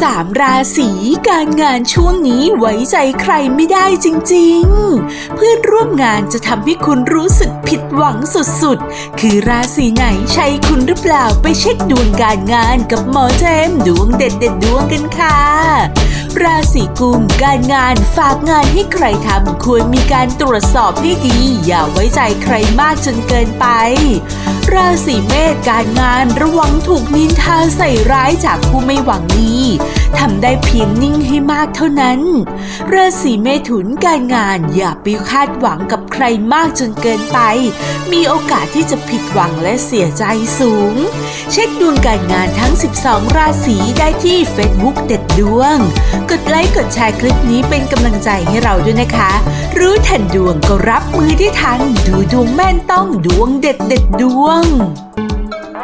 สามราศีการงานช่วงนี้ไว้ใจใครไม่ได้จริงๆ เพื่อนร่วมงานจะทำให้คุณรู้สึกผิดหวังสุดๆ คือราศีไหนใช่คุณหรือเปล่าไปเช็คดวงการงานกับหมอเจมดวงเด็ดเด็ดดวงกันค่ะราศีกุมการงานฝากงานให้ใครทำควรมีการตรวจสอบให้ดี อย่าไว้ใจใครมากจนเกินไป ราศีเมษการงานระวังถูกนินทาใส่ร้ายจากผู้ไม่หวังดี ทำได้เพียงนิ่งให้มากเท่านั้น ราศีเมถุนการงานอย่าไปคาดหวังกับใครมากจนเกินไป มีโอกาสที่จะผิดหวังและเสียใจสูง เช็คดวงการงานทั้ง 12 ราศีได้ที่ Facebook เด็ดดวง กดไลค์กดแชร์คลิปนี้เป็นกำลังใจให้เราด้วยนะคะ รู้ทันดวงก็รับมือได้ทัน ดูดวงแม่นต้องดวงเด็ดเด็ดดวง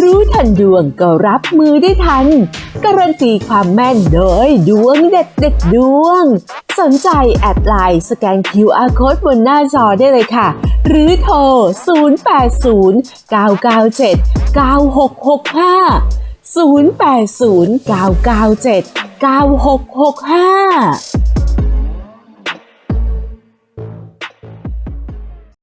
รู้ทันดวงก็รับมือได้ทัน การันตีความแม่นโดยดวงเด็ดเด็ดดวง สนใจแอดไลน์สแกน QR Code บนหน้าจอได้เลยค่ะ หรือโทร 080 997